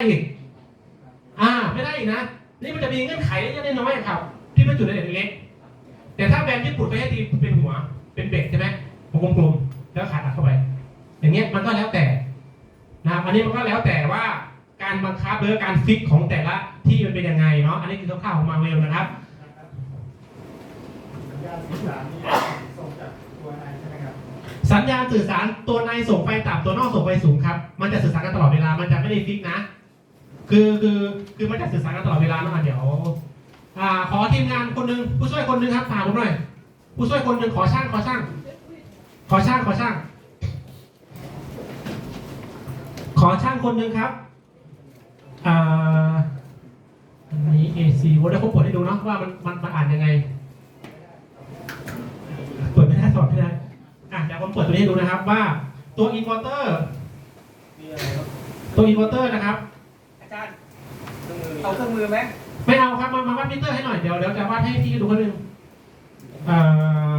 อีกอ่าไม่ได้อีกนะ นี่มันจะมีเงื่อนไขเล็กๆน้อยๆครับ ที่เป็นจุดเด่นเล็กๆแต่ถ้าแบรนด์ญี่ปุ่นไปให้ตีเป็นหัว เป็นเบ็ดใช่ไหมวงกลมๆแล้วขาดอัดเข้าไป อย่างเงี้ยมันก็แล้วแต่นะครับอันนี้มันก็แล้วแต่ว่าการบังคับหรือการฟิกของแต่ละที่มันเป็นยังไงเนาะอันนี้คือคร่าวๆของมาเวลนะครับสัญญาณสื่อสารตัวในใช่ไหมครับสัญญาณสื่อสารตัวในส่งไฟต่ำตัวนอกส่งไฟสูงครับ มันจะสื่อสารกันตลอดเวลา มันจะไม่ได้ฟิกนะ คือคือคือมันจะสื่อสารกันตลอดเวลาเนาะอะเดี๋ยวอ่าขอทีมงานคนหนึ่งผู้ช่วยคนหนึ่งครับถามผมหน่อย ผู้ช่วยคนหนึ่งขอช่างขอช่าง ขอช่างขอช่าง ขอช่างคนหนึ่งครับอ่าอันนี้ AC โอ้เดี๋ยวผมเปิดให้ดูเนาะว่ามันมันมันอ่านยังไงเปิดไม่ได้สอนไม่ได้อะเดี๋ยวผมเปิดตัวนี้ให้ดูนะครับว่าตัวอินเวอร์เตอร์ ตัวอินเวอร์เตอร์นะครับ อาจารย์เครื่องมือเอาเครื่องมือไหมไม่เอาครับ มามาวัดมิเตอร์ให้หน่อย เดี๋ยวเดี๋ยวจะวัดให้พี่ดูคนหนึ่งเอ่อ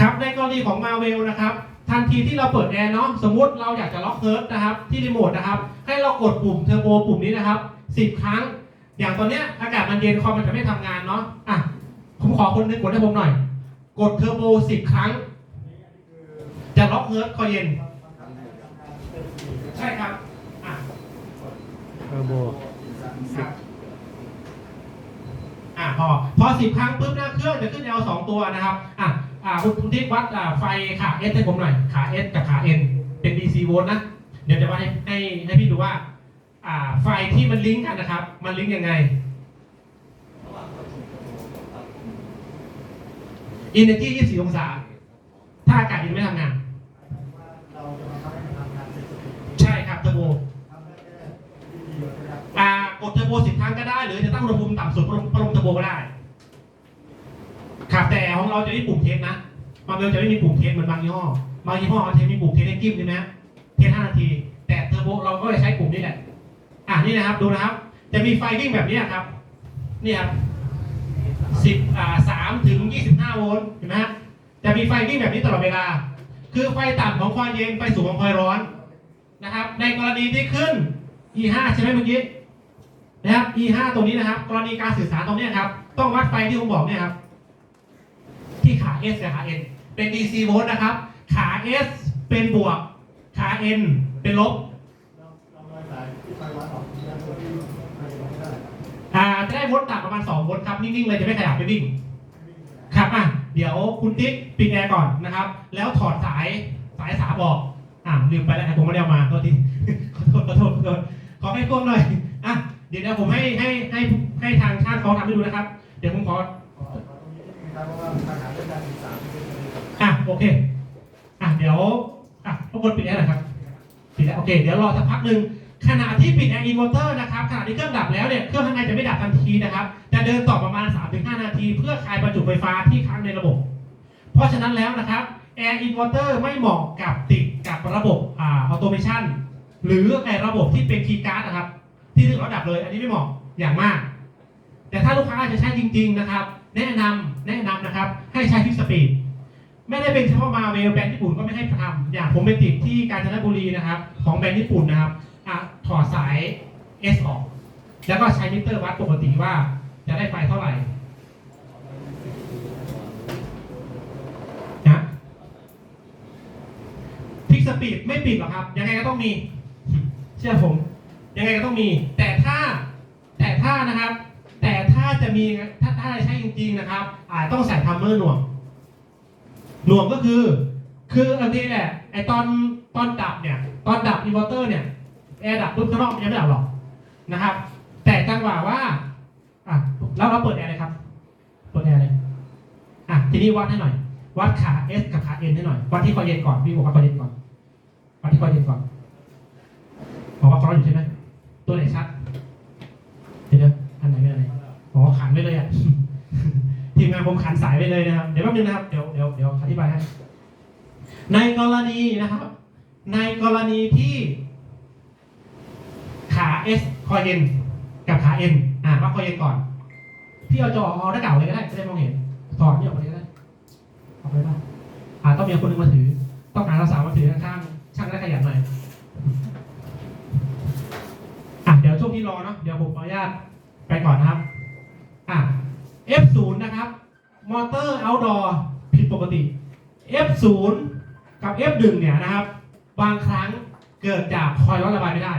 ครับในกรณีของมาเวลนะครับ ทันทีที่เราเปิดแอร์เนาะ สมมุติเราอยากจะล็อกเฮิร์ตนะครับ ที่รีโมทนะครับ ให้เรากดปุ่มเทอร์โบปุ่มนี้นะครับสิบครั้ง อย่างตอนเนี้ยอากาศมันเย็นคอมมันจะไม่ทำงานเนาะ อะ ผมขอคนหนึงกดให้ผมหน่อย กดเทอร์โบสิบครั้ง จะล็อกเฮิร์ตคอยเย็น ใช่ครับอะเทอร์โบครับอ่าพอพอสิบครั้งปุ๊บหน้าเครื่องจะขึ้น L สองตัวนะครับอะอ่าคุณคุณทิพย์วัดอ่าไฟขา S ให้ผมหน่อยขา S กับขา N เป็น DC โวลต์นะ เดี๋ยวจะวัดให้ให้ให้พี่ดูว่า อ่าไฟที่มันลิงก์กันนะครับ มันลิงก์ยังไง Energy 24 องศา ถ้าอากาศเย็นไม่ทำงาน โบสิบครั้งก็ได้ หรือจะตั้งอุณหภูมิต่ำสุดพัดลมพัดลมเทอร์โบก็ได้ครับแต่ของเราจะไม่ปุ่มเทสนะบางเวลจะไม่มีปุ่มเทสเหมือนบางยี่ห้อบางยี่ห้อเขาเทสมีปุ่มเทสให้จิ้มใช่ไหมเทสห้านาที แต่เทอร์โบเราก็จะใช้ปุ่มนี้แหละอะนี่นะครับดูนะครับ จะมีไฟวิ่งแบบนี้ครับนี่ครับสิบอ่าสามถึงยี่สิบห้าโวลต์เห็นไหมฮะจะมีไฟวิ่งแบบนี้ตลอดเวลา คือไฟต่ำของคอยเย็นไฟสูงของคอยร้อนนะครับ ในกรณีที่ขึ้น E5 ใช่ไหมเมื่อกี้ นะครับ E5 ตรงนี้นะครับ กรณีการสื่อสารตรงนี้ครับ ต้องวัดไฟที่ผมบอกเนี่ยครับ ที่ขา S กับขา N เป็น DC โวลต์นะครับ ขา S เป็นบวก ขา N เป็นลบเราเราลอยสายที่ไฟวัดออกที่ด้านบนที่ไม่ได้จะได้โวลต์ต่ำประมาณ 2 โวลต์ครับ นิ่ง ๆ เลยจะไม่ขยับไปวิ่ง ครับอะเดี๋ยวคุณติ๊กปิดแอร์ก่อนนะครับ แล้วถอดสายสายสามออกอ่าลืมไปแล้วผมไม่ได้เอามาโทษทีขอโทษขอโทษขอโทษขอให้พวงหน่อย เดี๋ยวเดี๋ยวผมให้ให้ให้ให้ทางช่างเขาทำให้ดูนะครับ เดี๋ยวผมขอขอตรงนี้นะครับเพราะว่าปัญหาเลืองการอสารที่เป็นประเด็นอะโอเคอะเดี๋ยวอะทุกคนปิดแอร์หน่อยครับปิดแล้วโอเคเดี๋ยวรอสักพักหนึ่งขณะที่ปิดแอร์อินเวอร์เตอร์นะครับขณะที่เครื่องดับแล้วเนี่ยเครื่องข้างในจะไม่ดับทันทีนะครับจะเดินต่อประมาณ 3-5 นาที เพื่อคลายประจุไฟฟ้าที่ค้างในระบบ เพราะฉะนั้นแล้วนะครับแอร์อินเวอร์เตอร์ไม่เหมาะกับติดกับระบบอ่าออโตเมชันหรือไอระบบที่เป็นคีย์การ์ดนะครับ ที่ถึงระดับเลย อันนี้ไม่เหมาะอย่างมาก แต่ถ้าลูกค้าจะใช้จริง ๆนะครับ แนะนำแนะนำนะครับ ให้ใช้ฟิสปีดไม่ได้เป็นเฉพาะมาเวลแบรนด์ญี่ปุ่นก็ไม่ให้ทำอย่างผมไปติดที่กาญจนบุรีนะครับ ของแบรนด์ญี่ปุ่นนะครับอถอดสาย S ออก แล้วก็ใช้มิเตอร์วัดปกติว่าจะได้ไฟเท่าไหร่นะพิกสปีดไม่ปิดหรอกครับ ยังไงก็ต้องมี เชื่อผม ยังไงก็ต้องมี แต่ถ้าแต่ถ้านะครับ แต่ถ้าจะมีถ้าถ้าจะใช้จริง ๆนะครับ อาจต้องใส่ทัมเมอร์หน่วงหน่วงก็คือ คืออันนี้แหละไอตอนตอนดับเนี่ย ตอนดับอินเวอร์เตอร์เนี่ยแอร์ดับปุ๊บข้างนอกมันยังไม่ดับหรอกนะครับ แต่จังหวะว่าอะแล้วเราเปิดแอร์เลยครับเปิดแอร์เลยอะทีนี้วัดให้หน่อย วัดขา S กับขา N ให้หน่อยวัดที่คอเย็นก่อนพี่บอกว่าคอเย็นก่อนวัดที่คอเย็นก่อนบอกว่าคอร้อนอยู่ใช่ไหม ตัวไหนชัดเดี๋ยวอันไหนเป็นอันไหนอ๋อขันไปเลยอะทีมงานผมขันสายไปเลยนะครับ เดี๋ยวแป๊บนึงนะครับเดี๋ยวเดี๋ยวเดี๋ยวอธิบายให้ในกรณีนะครับ ในกรณีที่ขา S คอยเย็นกับขา N อ่าว่าคอยเย็นก่อน พี่เอาจอเอาหน้าเก่าเลยก็ได้จะได้มองเห็นถอดนี่ออกไปก็ได้ออกไปบ้างอ่าต้องมีคนหนึงมาถือ ต้องหาเราสาวมาถือข้างๆช่างก็ได้ขยันหน่อย ก ที่รอเนาะเดี๋ยวผมขออนุญาตไปก่อนนะครับอะ F0 นะครับ มอเตอร์ outdoor ผิดปกติ F0 กับ F1 เนี่ยนะครับ บางครั้งเกิดจากคอยล์ร้อนระบายไม่ได้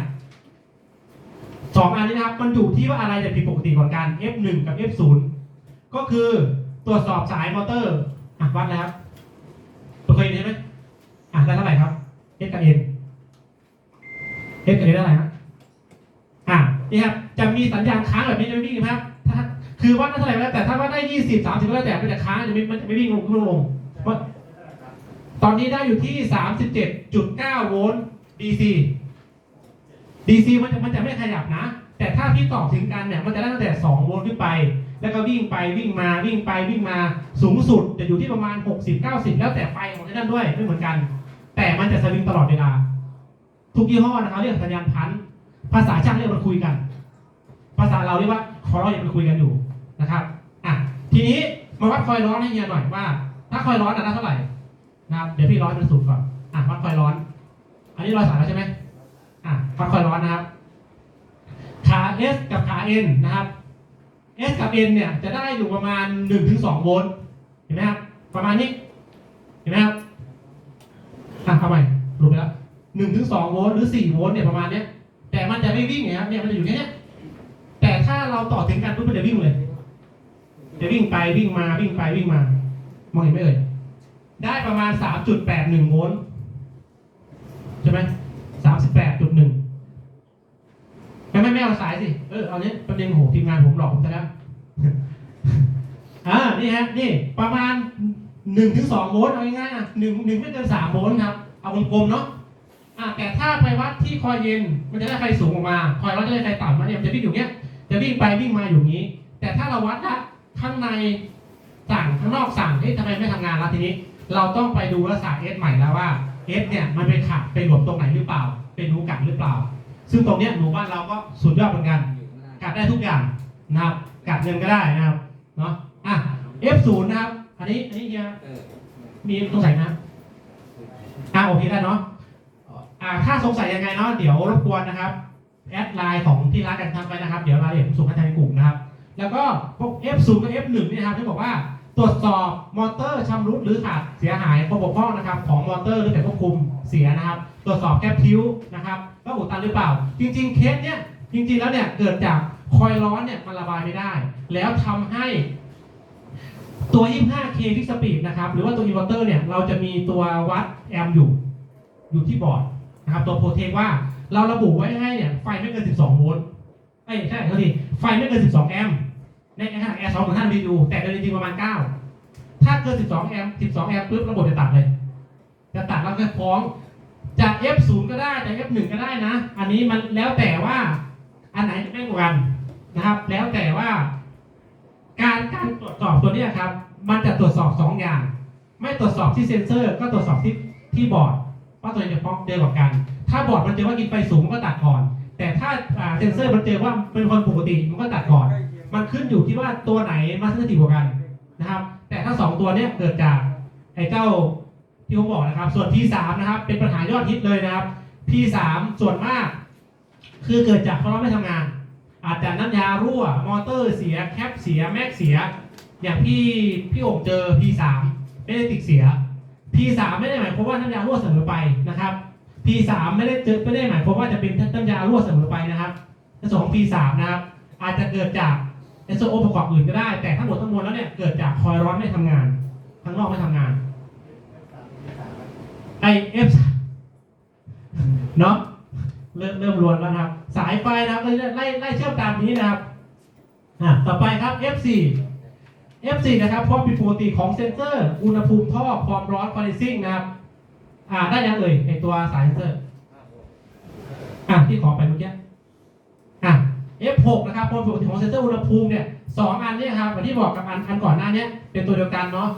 สองอันนี้นะครับ มันอยู่ที่ว่าอะไรจะผิดปกติก่อนกัน F1 กับ F0 ก็คือตรวจสอบสายมอเตอร์อะวัดแล้วตัวเคยเห็นไหมอะได้เท่าไหร่ครับ S กับ N S กับ N ได้เท่าไหร่ครับอะ นี่ครับจะมีสัญญาณค้างแบบนี้จะไม่วิ่งครับถ้าคือวัดได้เท่าไหร่ก็แล้วแต่ถ้าวัดได้ยี่สิบสามสิบก็แล้วแต่มันจะค้างจะไม่มันจะไม่วิ่งลงขึ้นลงตอนนี้ได้อยู่ที่37.9โวลต์ DC DC มันจะมันจะไม่ขยับนะ แต่ถ้าพี่ต่อถึงกันเนี่ยมันจะได้ตั้งแต่2โวลต์ขึ้นไป แล้วก็วิ่งไปวิ่งมาวิ่งไปวิ่งมาสูงสุดจะอยู่ที่ประมาณ60 90แล้วแต่ไฟของที่นั่นด้วยไม่เหมือนกัน แต่มันจะสวิงตลอดเวลา ทุกยี่ห้อนะครับเรียกสัญญาณพันธ ภาษาช่างเรียกมันคุยกัน ภาษาเราเรียกว่าคอยร้อนอย่ามันคุยกันอยู่นะครับอะทีนี้มาวัดคอยร้อนให้เฮียหน่อยว่า ถ้าคอยร้อนจะเท่าไหร่นะครับเดี๋ยวพี่ร้อนเป็นสูตรก่อนอะวัดคอยร้อน อันนี้ร้อยสายแล้วใช่ไหมอะวัดคอยร้อนนะครับขา S กับขา N นะครับ S กับ N เนี่ยจะได้อยู่ประมาณ1ถึง2โวลต์เห็นไหมครับประมาณนี้เห็นไหมครับอะทำไมรู้ไปแล้ว1ถึง2โวลต์หรือ 4 โวลต์เนี่ยประมาณเนี้ย แต่มันจะไม่วิ่งไงครับเนี่ยมันจะอยู่แค่นี้แต่ถ้าเราต่อถึงกันปุ๊บมันจะวิ่งเลย จะวิ่งไปวิ่งมาวิ่งไปวิ่งมามองเห็นไหมเอ่ยได้ประมาณ 3.81โวลต์ใช่ไหม38.1ไม่ไม่ไม่เอาสายสิ เออเอาเนี้ยประเด็นโหทีมงานผมหลอกผมซะแล้วอ่านี่ฮะนี่ประมาณ1ถึง2โวลต์เอาง่ายๆหนึ่งหนึ่งไม่เกิน3โวลต์ครับ เอากลมๆเนาะ อ่าแต่ถ้าไปวัดที่คอยเย็นมันจะได้ไฟสูงออกมา คอยร้อนจะได้ไฟต่ำมาเนี่ยมันจะวิ่งอยู่เนี้ยจะวิ่งไปวิ่งมาอยู่อย่างนี้ แต่ถ้าเราวัดละข้างในสั่งข้างนอกสั่งเฮ้ยทำไมไม่ทำงานละทีนี้ เราต้องไปดูรักษาเอสใหม่แล้วว่าเอสเนี่ยมันไปขัดไปหลวมตรงไหนหรือเปล่า เป็นรูกัดหรือเปล่า ซึ่งตรงเนี้ยหมู่บ้านเราก็สุดยอดเหมือนกัน กัดได้ทุกอย่างนะครับ กัดเงินก็ได้นะครับเนาะอะ F0 นะครับ อันนี้อันนี้เฮียมีสงสัยนะอะโอเคได้เนาะอ่า ถ้าสงสัยยังไงเนาะเดี๋ยวรบกวนนะครับแอดไลน์ของที่ร้านกันทำไปนะครับ เดี๋ยวรายละเอียดผมส่งให้ทางกลุ่มนะครับ แล้วก็พวก F0 กับ F1 เนี่ยนะครับที่บอกว่าตรวจสอบมอเตอร์ชำรุดหรือขาดเสียหายข้อบกพร่องนะครับของมอเตอร์หรือแต่ควบคุมเสียนะครับ ตรวจสอบแคปคิ้วนะครับว่าอุดตันหรือเปล่า จริง ๆ เคสเนี่ยจริง ๆ แล้วเนี่ยเกิดจากคอยล์ร้อนเนี่ยมันระบายไม่ได้ แล้วทำให้ตัว 25K ฟิกสปีดนะครับ หรือว่าตัวอินเวอร์เตอร์เนี่ย เราจะมีตัววัดแอมป์อยู่ อยู่ที่บอร์ด นะครับตัวโปรเทคว่าเราระบุไว้ให้เนี่ยไฟไม่เกิน 12 โวลต์เอ้ยใช่เท่าทีไฟไม่เกิน 12 แอมป์ในขนาดแอร์2ถึง5 BTU แต่โดยจริงประมาณ 9 ถ้าเกิน 12 แอมป์12 แอมป์ปุ๊บระบบจะตัดเลย จะตัดแล้วก็ฟ้องจาก F0 ก็ได้จาก F1 ก็ได้นะ อันนี้มันแล้วแต่ว่าอันไหนจะแม่นกว่ากันนะครับ แล้วแต่ว่า การการตรวจสอบตัวเนี้ยครับ มันจะตรวจสอบสองอย่าง ไม่ตรวจสอบที่เซ็นเซอร์ ก็ตรวจสอบที่ที่บอร์ด ว่าตัวไหนจะฟ้องเจอกว่ากัน ถ้าบอร์ดมันเจอว่ากินไฟสูงมันก็ตัดก่อน แต่ถ้าเซนเซอร์มันเจอว่าเป็นคนปกติมันก็ตัดก่อน มันขึ้นอยู่ที่ว่าตัวไหนมาสเตอร์ตีกว่ากันนะครับ แต่ถ้าสองตัวเนี้ยเกิดจากไอ้เจ้าที่ผมบอกนะครับ ส่วน P3 นะครับ เป็นปัญหายอดฮิตเลยนะครับ P3 ส่วนมาก คือเกิดจากเพราะเราไม่ทำงาน อาจจะน้ำยารั่ว มอเตอร์เสียแคปเสียแม็กเสีย อย่างพี่พี่โอ่งเจอ P3 ไม่ได้ติดเสีย P3 ไม่ได้หมายความว่าน้ำยารั่วเสมอไปนะครับ P3 ไม่ได้เจอไม่ได้หมายความว่าจะเป็นน้ำยารั่วเสมอไปนะครับในส่วนของ P3 นะครับ อาจจะเกิดจากในส่วนอประกอบอื่นก็ได้ แต่ทั้งหมดทั้งมวลแล้วเนี่ยเกิดจากคอยร้อนไม่ทำงานข้างนอกไม่ทำงานไอเอฟเนาะเริ่มเริ่มรวนแล้วนะครับ สายไฟนะครับไล่ไล่ไล่เชื่อมตามนี้นะครับอะต่อไปครับ F4 F4 นะครับความผิดปกติของเซนเซอร์ อุณหภูมิท่อความร้อนคอนดิซิ่งนะครับ อ่าได้ยังเอ่ยไอตัวสายเซนเซอร์ อะที่ขอไปเมื่อกี้ อะ F6 นะครับความผิดปกติของเซนเซอร์อุณหภูมิเนี่ยสองอันเนี่ยครับเหมือนที่บอกกับอันอันก่อนหน้านี้เป็นตัวเดียวกันเนาะ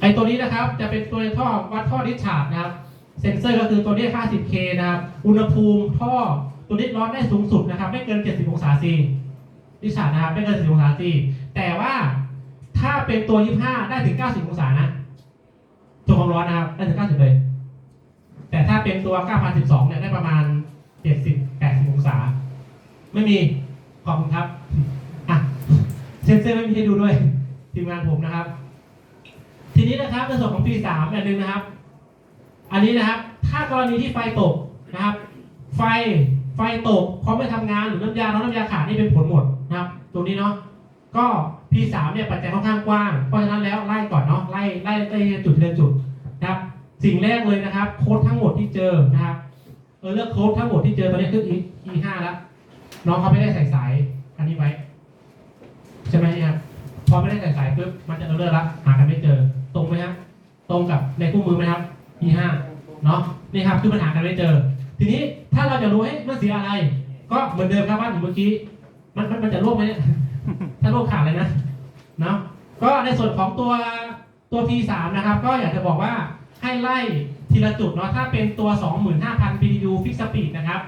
ไอตัวนี้นะครับจะเป็นตัวท่อวัดท่อดิชาร์จนะครับ เซนเซอร์ก็คือตัวนี้ 50K นะครับ อุณหภูมิท่อตัวนี้ร้อนได้สูงสุดนะครับ ไม่เกิน 70 องศาซี ดิสชาร์จนะครับไม่เกิน70องศาซีแต่ว่าถ้าเป็นตัว 25 ได้ถึง 90 องศานะตัวความร้อนนะครับได้ถึง 90 เลย แต่ถ้าเป็นตัว 9012 เนี่ยได้ประมาณ 70ไม่มีขอบคุณครับอะเซนเซอร์ไม่มีให้ดูด้วยทีมงานผมนะครับ ทีนี้นะครับในส่วนของปีสามอันหนึ่งนะครับ อันนี้นะครับ ถ้ากรณีที่ไฟตกนะครับ ไฟไฟตกเพราะไม่ทำงานหรือน้ำยาร้อนน้ำยาขาดนี่เป็นผลหมด นะครับตรงนี้เนาะก็ P3 เนี่ยปัจจัยค่อนข้างกว้าง เพราะฉะนั้นแล้วไล่ก่อนเนาะไล่ไล่ไล่จุดทีละจุดนะครับสิ่งแรกเลยนะครับ โค้ดทั้งหมดที่เจอนะครับเออเลือกโค้ดทั้งหมดที่เจอตอนนี้คือ E E5 แล้วน้องเขาไม่ได้ใส่สายอันนี้ไว้ใช่ไหมครับพอไม่ได้ใส่สายปุ๊บมันจะเออเลอร์ละหากันไม่เจอ ตรงไหมครับตรงกับในคู่มือไหมครับ E5 เนาะนี่ครับคือปัญหากันไม่เจอ ทีนี้ถ้าเราจะรู้ให้มันเสียอะไร ก็เหมือนเดิมครับว่าอยู่เมื่อกี้ มันมันมันจะร่วงไหมเนี่ยถ้าร่วงขาดเลยนะเนาะก็ในส่วนของตัวตัว P3 นะครับ ก็อยากจะบอกว่าให้ไล่ทีละจุดเนาะถ้าเป็นตัว 25,000 BTU fix speed นะครับ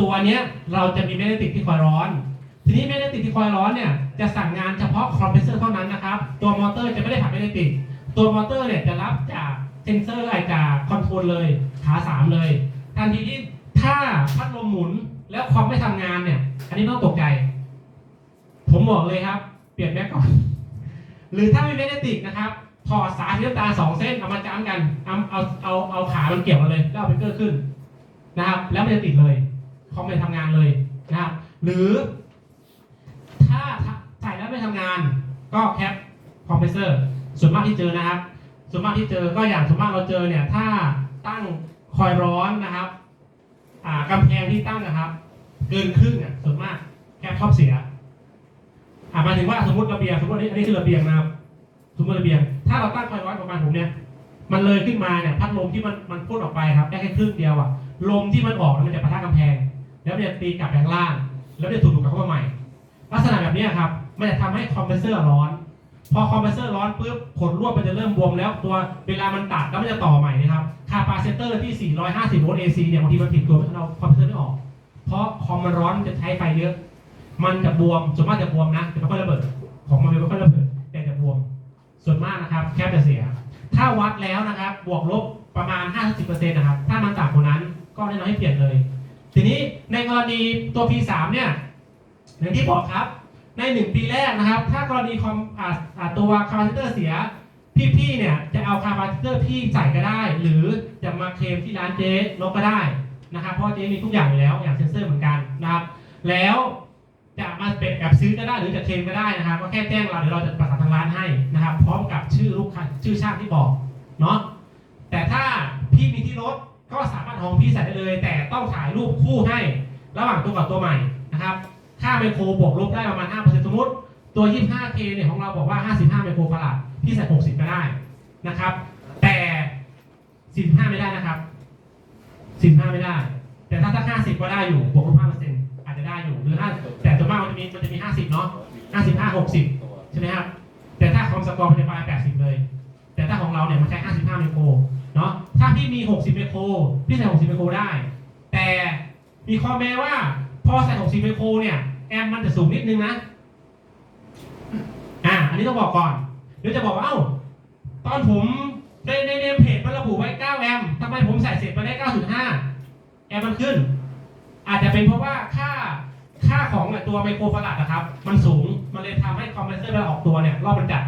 ตัวเนี้ยเราจะมีแมกเนติกที่คอยร้อน ทีนี้แมกเนติกที่คอยร้อนเนี่ยจะสั่งงานเฉพาะคอมเพรสเซอร์เท่านั้นนะครับ ตัวมอเตอร์จะไม่ได้ผ่านแมกเนติกตัวมอเตอร์เนี่ยจะรับจากเซนเซอร์ไอจากคอนโทรลเลยขาสามเลย ทันทีที่ถ้าพัดลมหมุนแล้วคอมไม่ทำงานเนี่ยอันนี้ไม่ต้องตกใจ ผมบอกเลยครับ เปลี่ยนแม็กก่อน หรือถ้าไม่แมกเนติกนะครับถอดสายสีน้ำตาสองเส้นเอามาจ้ำกันเอาเอาเอาเอาขามันเกี่ยวกันเลยแล้วเอาเบเกอร์ขึ้นนะครับ แล้วมันจะติดเลยคอมไม่ทำงานเลยนะครับ หรือ ถ้าใส่แล้วไม่ทำงาน ก็แคปคอมเพรสเซอร์ส่วนมากที่เจอนะครับ ส่วนมากที่เจอก็อย่างส่วนมากเราเจอเนี่ย ถ้าตั้งคอยร้อนนะครับ อ่ากำแพงที่ตั้งนะครับ เกินครึ่งอะส่วนมากแคปครอบเสีย อ่าหมายถึงว่าสมมติระเบียงสมมติอันนี้อันนี้คือระเบียงนะครับ สมมติระเบียง ถ้าเราตั้งคอยร้อนประมาณผมเนี่ย มันเลยขึ้นมาเนี่ยพัดลมที่มันมันพ่นออกไปครับได้แค่ครึ่งเดียวอะ ลมที่มันออกมันจะปะทะกำแพง แล้วมันจะตีกลับไปข้างล่าง แล้วมันจะถูกดูดกลับเข้ามาใหม่ ลักษณะแบบนี้ครับมันจะทำให้คอมเพรสเซอร์ร้อน พอคอมเพรสเซอร์ร้อนปุ๊บขนรวมันจะเริ่มบวมแล้วตัวเวลามันตัดแล้วมันจะต่อใหม่นะครับคาปาซิเตอร์ที่ 450 โวลต์ AC เนี่ยบางทีมันผิดตัวเราคอมเพรสเซอร์ไม่ออก เพราะคอมมันร้อนมันจะใช้ไฟเยอะ มันจะบวมส่วนมากจะบวมนะจะไม่ค่อยระเบิด ของมันไม่ค่อยระเบิดแต่จะบวม ส่วนมากนะครับแคบจะเสีย ถ้าวัดแล้วนะครับ บวกลบประมาณ 50%นะครับ ถ้ามันต่ำกว่านั้นก็แนะนำให้เปลี่ยนเลย ทีนี้ในกรณีตัว P3 เนี่ยอย่างที่บอกครับ ในหนึ่งปีแรกนะครับ ถ้ากรณีคอมตัวคาปาซิเตอร์เสียพี่ๆเนี่ยจะเอาคาปาซิเตอร์พี่ใส่ก็ได้ หรือจะมาเคลมที่ร้านเจ๊นกก็ได้นะครับเพราะเจ๊มีทุกอย่างอยู่แล้วอย่างเซนเซอร์เหมือนกันนะครับ แล้ว จะมาเป็นแบบซื้อก็ได้หรือจะเคลมก็ได้นะครับก็แค่แจ้งเราเดี๋ยวเราจะประสานทางร้านให้นะครับ พร้อมกับชื่อลูกค้าชื่อช่างที่บอกเนาะแต่ถ้าพี่มีที่รถก็สามารถของพี่ใส่ได้เลย แต่ต้องถ่ายรูปคู่ให้ระหว่างตัวกับตัวใหม่นะครับ ค่าไมโครบวกลบได้ประมาณ5%สมมติตัว 25K เนี่ยของเราบอกว่า 55 ไมโครฟาราดพี่ใส่ 60 ก็ได้นะครับ แต่ 45 ไม่ได้นะครับ 45 ไม่ได้ แต่ถ้าสัก50 ก็ได้อยู่บวกลบ5%อ มากมันจะมีมันจะมี 50 เนาะ55 60 ใช่ไหมครับ แต่ถ้าคอมสกอร์มันจะประมาณ80 เลย แต่ถ้าของเราเนี่ยมันใช้ 55 ไมโคร เนาะ ถ้าพี่มี 60 ไมโคร พี่ใส่ 60 ไมโครได้ แต่มีข้อแม้ว่า พอใส่ 60 ไมโครเนี่ย แอมมันจะสูงนิดนึงนะ อ่า อันนี้ต้องบอกก่อน เดี๋ยวจะบอกว่า เอ้า ตอนผมในในเนมเพจมันระบุไว้ 9 แอมทำไมผมใส่เสร็จมาได้ 9.5 แอมมันขึ้น อาจจะเป็นเพราะว่าค่า ค่าของตัวไมโครฟาราดนะครับ มันสูง มันเลยทำให้คอมเพรสเซอร์เวลาออกตัวเนี่ยรอบมันจัด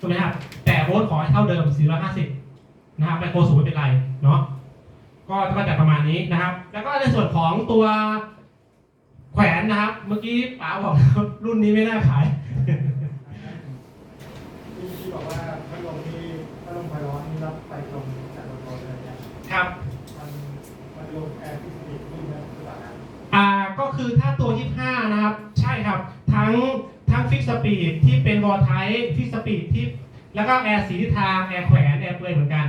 ถูกไหมครับ แต่โวลต์ขอให้เท่าเดิม 450 นะครับไมโครสูงไม่เป็นไร เนาะ ก็ก็จะประมาณนี้นะครับ แล้วก็ในส่วนของตัวแขวนนะครับ เมื่อกี้ป๋าบอกรุ่นนี้ไม่น่าขายที่ที่บอกว่าพัดลมที่พัดลมไฟร้อนนี่รับไฟตรงจากมอเตอร์เลยเนี่ยครับ มันมันลงแอร์ที่ คือถ้าตัว 25 นะครับ ใช่ครับ ทั้งทั้งฟิกสปีดที่เป็นวอลไทฟิกสปีดที่ แล้วก็แอร์สีทิศทาง แอร์แขวน แอร์เปลยเหมือนกัน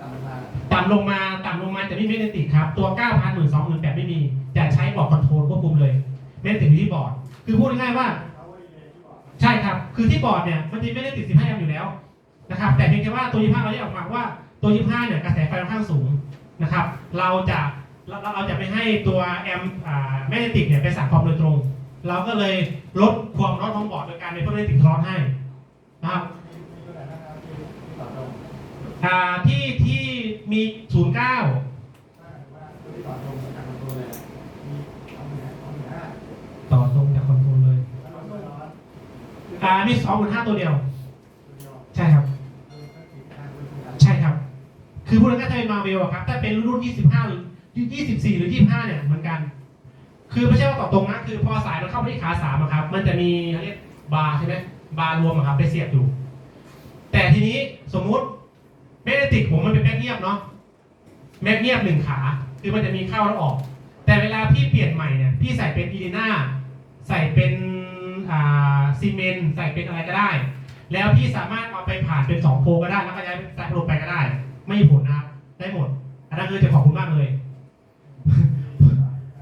ต่ำมาต่ำลงมาต่ำลงมาจะไม่มีเมนติครับ ตัว 9,000 1 2 0 0 0 8ไม่มี จะใช้บอร์ดคอนโทรลควบคุมเลยเมนติอยู่ที่บอร์ด คือพูดง่ายๆว่า ใช่ครับ คือที่บอร์ดเนี่ยมันจะไม่ได้ติด 15แอมป์อยู่แล้วนะครับ แต่เพียงแค่ว่าตัว 25 เราแยกออกมาว่าตัว 25 เนี่ยกระแสไฟค่อนข้างสูงนะครับ เราจะ เราเราจะไม่ให้ตัวแอมแม่ติกเนี่ยไปสั่คอมโดยตรง เราก็เลยลดความร้อนของบอร์ดโดยการไปเพิ่มแม่ติกร้อนให้นะครับที่ที่มี 09ต่อตรงจากคอนโทรลเลยมีสองหกห้าตัวเดียว ใช่ครับ ใช่ครับ คือพูดง่ายๆถ้เป็นมาเวลครับ ถ้าเป็นรุ่นยี่สิบห้า 24 หรือ 25 เนี่ยเหมือนกัน คือไม่ใช่ว่าต่อตรงนะคือพอสายมันเข้าไปที่ขาสามอะครับ มันจะมีเขาเรียกบาร์ใช่ไหมบาร์รวมอะครับไปเสียบอยู่ แต่ทีนี้สมมุติแมกเนติกผมมันเป็นแมกเนียบเนาะแมกเนียบหนึ่งขาคือมันจะมีเข้าแล้วออก แต่เวลาพี่เปลี่ยนใหม่เนี่ยพี่ใส่เป็นอีลีน่าใส่เป็นซีเมนต์ใส่เป็นอะไรก็ได้ แล้วพี่สามารถเอาไปผ่านเป็นสองโพก็ได้ แล้วก็ย้ายสายพลมไปก็ได้ ไม่มีผลนะครับได้หมดอันนั้นคือจะขอบคุณมากเลย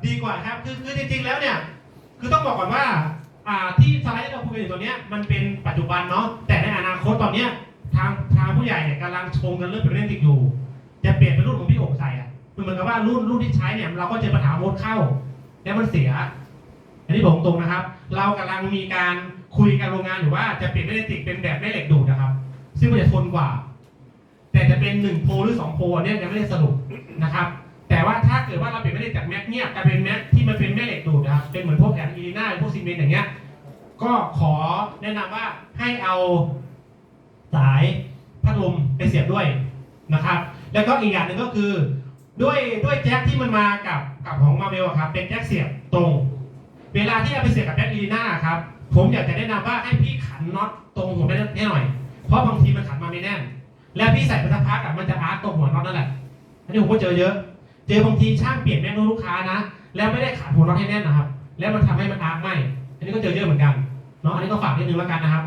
ดีกว่าครับ คือคือจริงๆแล้วเนี่ย คือต้องบอกก่อนว่าอ่าที่สไลด์ที่เราคุยกันอยู่ตัวเนี้ยมันเป็นปัจจุบันเนาะแต่ในอนาคตตอนเนี้ยทางทางผู้ใหญ่เนี่ยกำลังชงกันเรื่องเป็นเรื่องติดอยู่ จะเปลี่ยนเป็นรุ่นของพี่โอ่งใส่อะคือเหมือนกับว่ารุ่นรุ่นที่ใช้เนี่ยเราก็เจอปัญหาโมดเข้า แล้วมันเสีย อันนี้บอกตรงนะครับ เรากำลังมีการคุยกันโรงงานอยู่ว่าจะเปลี่ยนแม่เหล็กติดเป็นแบบแม่เหล็กดูดนะครับ ซึ่งมันจะทนกว่า แต่จะเป็นหนึ่งโพลหรือสองโพลอันเนี้ยยังไม่ได้สรุปนะครับ แต่ว่าถ้าเกิดว่าเราเปลี่ยนแม่เหล็กจากแม็กเนี่ยกลายเป็นแม็กที่มันเป็นแม่เหล็กดูดนะครับเป็นเหมือนพวกแอนอีลีน่าพวกซีเมนต์อย่างเงี้ยก็ขอแนะนำว่าให้เอาสายพัดลมไปเสียบด้วยนะครับ แล้วก็อีกอย่างหนึ่งก็คือด้วยด้วยแจ็คที่มันมากับกับของมาเวลครับเป็นแจ็คเสียบตรง เวลาที่เอาไปเสียบกับแจ็คอีลีน่าครับผมอยากจะแนะนำว่าให้พี่ขันน็อตตรงหัวแม่หน่อย เพราะบางทีมันขันมาไม่แน่น แล้วพี่ใส่ไปสักพักอะมันจะอาร์ตตรงหัวน็อตนั่นแหละอันนี้ผมก็เจอเยอะ เจอบางทีช่างเปลี่ยนแม่งลูกค้านะ แล้วไม่ได้ขัดหัวน็อตให้แน่นนะครับ แล้วมันทำให้มันอาร์กไหมอันนี้ก็เจอเยอะเหมือนกันเนาะอันนี้ก็ฝากนิดนึงแล้วกันนะครับ